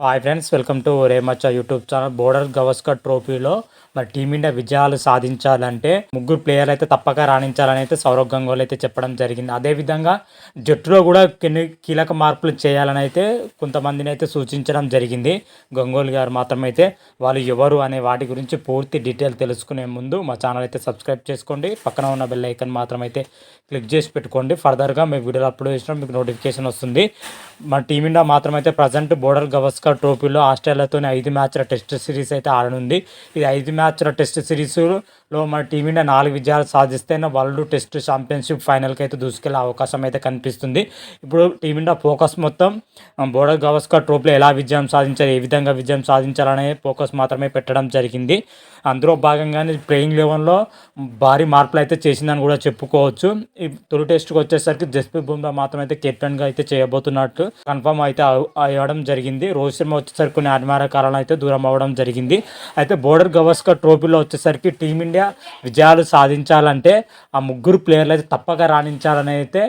Hi friends welcome to రేమచ్చ YouTube channel Border Gavaskar ట్రోఫీలో మరి టీమిండియా విజయాలు సాధించాలంటే ముగ్గురు ప్లేయర్లు అయితే తప్పక రాణించాలని అయితే సౌరవ్ గంగోలు అయితే చెప్పడం జరిగింది. అదేవిధంగా జట్టులో కూడా కొన్ని కీలక మార్పులు చేయాలని అయితే కొంతమందిని అయితే సూచించడం జరిగింది. గంగోలు గారు మాత్రమైతే వాళ్ళు ఎవరు అనే వాటి గురించి పూర్తి డీటెయిల్ తెలుసుకునే ముందు మా ఛానల్ అయితే సబ్స్క్రైబ్ చేసుకోండి. పక్కన ఉన్న బెల్ ఐకన్ మాత్రమైతే క్లిక్ చేసి పెట్టుకోండి. ఫర్దర్గా మీ వీడియోలు అప్లోడ్ చేసినా మీకు నోటిఫికేషన్ వస్తుంది. మా టీమిండియా మాత్రం అయితే ప్రజెంట్ బోర్డర్ గవస్కర్ ట్రోఫీలో ఆస్ట్రేలియాతోనే ఐదు మ్యాచ్ల టెస్ట్ సిరీస్ అయితే ఆడనుంది. ఇది ఐదు మ్యాచ్ల టెస్ట్ సిరీస్లో మన టీమిండియా నాలుగు విజయాలు సాధిస్తేనే వరల్డ్ టెస్ట్ ఛాంపియన్షిప్ ఫైనల్కి అయితే దూసుకెళ్ళే అవకాశం అయితే కనిపిస్తుంది. ఇప్పుడు టీమిండియా ఫోకస్ మొత్తం బోర్డర్ గవస్కర్ ట్రోఫీలో ఎలా విజయం సాధించాలి ఏ విధంగా విజయం సాధించాలనే ఫోకస్ మాత్రమే పెట్టడం జరిగింది. అందులో భాగంగానే ప్లేయింగ్ లెవెన్లో భారీ మార్పులు అయితే చేసిందని కూడా చెప్పుకోవచ్చు. ఈ తొలి టెస్ట్కి వచ్చేసరికి జస్ప్రీత్ బుమ్రా మాత్రం అయితే కెప్టెన్గా అయితే చేయబోతున్నట్టు కన్ఫర్మ్ అయితే అవ్వడం జరిగింది. రోహిత్ శర్మ వచ్చేసరికి కొన్ని అనివార్య కారణాలు అయితే దూరం అవ్వడం జరిగింది. అయితే బోర్డర్ గవస్కర్ ట్రోఫీలో వచ్చేసరికి టీమిండియా విజయాలు సాధించాలంటే ఆ ముగ్గురు ప్లేయర్లు అయితే తప్పక రాణించాలని అయితే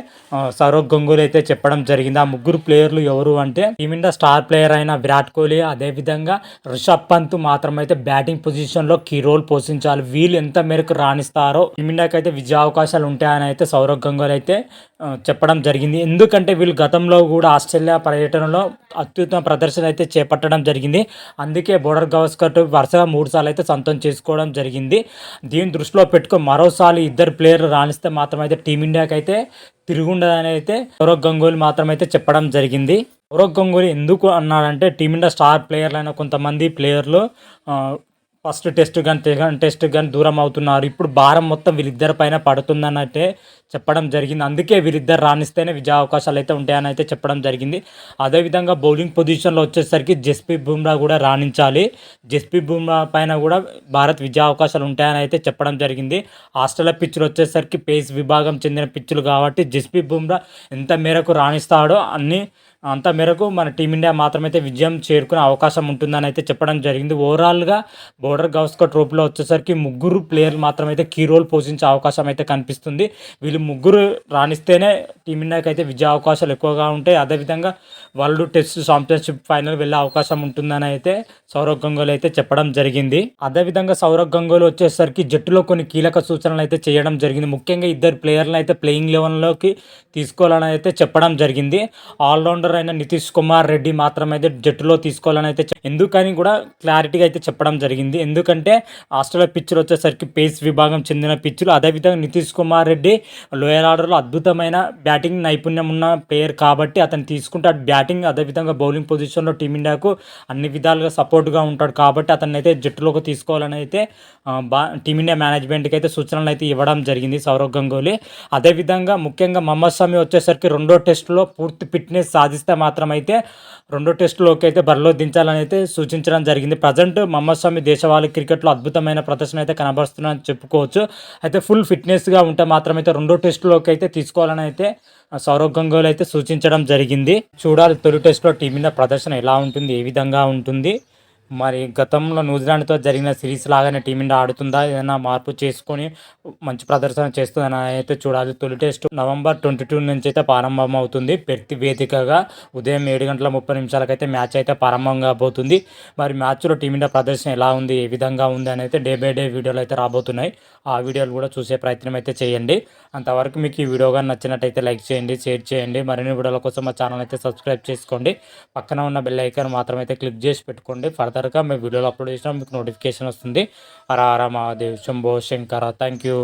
సౌరవ్ గంగూలీ అయితే చెప్పడం జరిగింది. ఆ ముగ్గురు ప్లేయర్లు ఎవరు అంటే టీమిండియా స్టార్ ప్లేయర్ అయిన విరాట్ కోహ్లీ అదేవిధంగా రిషబ్ పంత్ మాత్రం అయితే బ్యాటింగ్ పొజిషన్లో కీ రోల్ పోషించాలి. వీళ్ళు ఎంత మేరకు రాణిస్తారో టీమిండియాకి అయితే విజయ అవకాశాలు ఉంటాయని అయితే సౌరవ్ గంగూలీ అయితే చెప్పడం జరిగింది. ఎందుకంటే వీళ్ళు గతంలో కూడా ఆస్ట్రేలియా పర్యటనలో అత్యుత్తమ ప్రదర్శన అయితే చేపట్టడం జరిగింది. అందుకే బోర్డర్ గవస్కర్ వరుసగా మూడు సార్లు అయితే సొంతం చేసుకోవడం జరిగింది. దీని దృష్టిలో పెట్టుకొని మరోసారి ఇద్దరు ప్లేయర్లు రాణిస్తే మాత్రమైతే టీమిండియాకి అయితే తిరుగుండదని అయితే సౌరవ్ గంగూలీ మాత్రమైతే చెప్పడం జరిగింది. సౌరవ్ గంగూలీ ఎందుకు అన్నాడంటే టీమిండియా స్టార్ ప్లేయర్లైన కొంతమంది ప్లేయర్లు ఫస్ట్ టెస్ట్ కానీ సెకండ్ టెస్ట్ కానీ దూరం అవుతున్నారు. ఇప్పుడు భారం మొత్తం వీళ్ళిద్దరి పైన పడుతుందన్నట్టే చెప్పడం జరిగింది. అందుకే వీళ్ళిద్దరు రాణిస్తేనే విజయ అవకాశాలు అయితే ఉంటాయని అయితే చెప్పడం జరిగింది. అదేవిధంగా బౌలింగ్ పొజిషన్లో వచ్చేసరికి జస్పీ బుమ్రా కూడా రాణించాలి. జస్పీ బుమ్రా పైన కూడా భారత్ విజయ అవకాశాలు ఉంటాయని అయితే చెప్పడం జరిగింది. ఆస్ట్రేలియా పిచ్చులు వచ్చేసరికి పేస్ విభాగం చెందిన పిచ్చులు కాబట్టి జస్పీ బుమ్రా ఎంత మేరకు రాణిస్తాడో అన్ని అంత మేరకు మన టీమిండియా మాత్రమైతే విజయం చేరుకునే అవకాశం ఉంటుందని అయితే చెప్పడం జరిగింది. ఓవరాల్గా బోర్డర్ గౌస్కర్ ట్రోఫీలో వచ్చేసరికి ముగ్గురు ప్లేయర్లు మాత్రమైతే కీ రోల్ పోషించే అవకాశం అయితే కనిపిస్తుంది. వీళ్ళు ముగ్గురు రాణిస్తేనే టీమిండియాకి అయితే విజయ అవకాశాలు ఎక్కువగా ఉంటాయి. అదేవిధంగా వరల్డ్ టెస్ట్ ఛాంపియన్షిప్ ఫైనల్ వెళ్ళే అవకాశం ఉంటుందని అయితే సౌరవ్ గంగోలు అయితే చెప్పడం జరిగింది. అదేవిధంగా సౌరవ్ గంగోలు వచ్చేసరికి జట్టులో కొన్ని కీలక సూచనలు అయితే చేయడం జరిగింది. ముఖ్యంగా ఇద్దరు ప్లేయర్లను అయితే ప్లేయింగ్ లెవెన్లోకి తీసుకోవాలని అయితే చెప్పడం జరిగింది. ఆల్రౌండర్ అయిన నితీష్ కుమార్ రెడ్డి మాత్రమైతే జట్టులో తీసుకోవాలని అయితే ఎందుకని కూడా క్లారిటీగా అయితే చెప్పడం జరిగింది. ఎందుకంటే ఆస్ట్రేలియా పిచ్చులు వచ్చేసరికి పేస్ విభాగం చెందిన పిచ్చులు అదేవిధంగా నితీష్ కుమార్ రెడ్డి లోయర్ ఆర్డర్లో అద్భుతమైన బ్యాటింగ్ నైపుణ్యం ఉన్న ప్లేయర్ కాబట్టి అతను తీసుకుంటే అటు బ్యాటింగ్ అదేవిధంగా బౌలింగ్ పొజిషన్లో టీమిండియాకు అన్ని విధాలుగా సపోర్ట్గా ఉంటాడు కాబట్టి అతన్ని అయితే జట్టులోకి తీసుకోవాలని అయితే బా టీమిండియా మేనేజ్మెంట్కి అయితే సూచనలు అయితే ఇవ్వడం జరిగింది సౌరవ్ గంగూలీ. అదేవిధంగా ముఖ్యంగా మహమ్మద్ షమి వచ్చేసరికి రెండో టెస్టులో పూర్తి ఫిట్నెస్ సాధిస్తే మాత్రమైతే రెండో టెస్టులోకి అయితే బరిలో దించాలని అయితే సూచించడం జరిగింది. ప్రజెంట్ మహమ్మద్ స్వామి దేశవాళీ క్రికెట్లో అద్భుతమైన ప్రదర్శన అయితే కనబరుస్తున్నారని చెప్పుకోవచ్చు. అయితే ఫుల్ ఫిట్నెస్గా ఉంటే మాత్రమైతే రెండో టెస్టులోకి అయితే తీసుకోవాలని అయితే సౌరవ్ గంగోలీ అయితే సూచించడం జరిగింది. చూడాలి తొలి టెస్ట్లో టీమిండియా ప్రదర్శన ఎలా ఉంటుంది ఏ విధంగా ఉంటుంది. మరి గతంలో న్యూజిలాండ్తో జరిగిన సిరీస్ లాగానే టీమిండియా ఆడుతుందా? ఏదైనా మార్పు చేసుకొని మంచి ప్రదర్శన చేస్తుందని అయితే చూడాలి. తొలి టెస్ట్ నవంబర్ ట్వంటీ టూ నుంచి అయితే ప్రారంభం అవుతుంది ప్రతి వేదికగా ఉదయం ఏడు గంటల ముప్పై నిమిషాలకైతే మ్యాచ్ అయితే ప్రారంభం కాబోతుంది. మరి మ్యాచ్లో టీమిండియా ప్రదర్శన ఎలా ఉంది? ఏ విధంగా ఉంది అని అయితే డే బై డే వీడియోలు అయితే రాబోతున్నాయి. ఆ వీడియోలు కూడా చూసే ప్రయత్నం అయితే చేయండి. అంతవరకు మీకు ఈ వీడియో కానీ నచ్చినట్టయితే లైక్ చేయండి షేర్ చేయండి. మరిన్ని వీడియోల కోసం మా ఛానల్ అయితే సబ్స్క్రైబ్ చేసుకోండి. పక్కన ఉన్న బెల్ ఐకాన్ మాత్రం అయితే క్లిక్ చేసి పెట్టుకోండి. ఫర్దర్ కనుక మేము వీడియోలు అప్లోడ్ చేసినా మీకు నోటిఫికేషన్ వస్తుంది. Hara Hara Mahadev Shambho Shankara thank you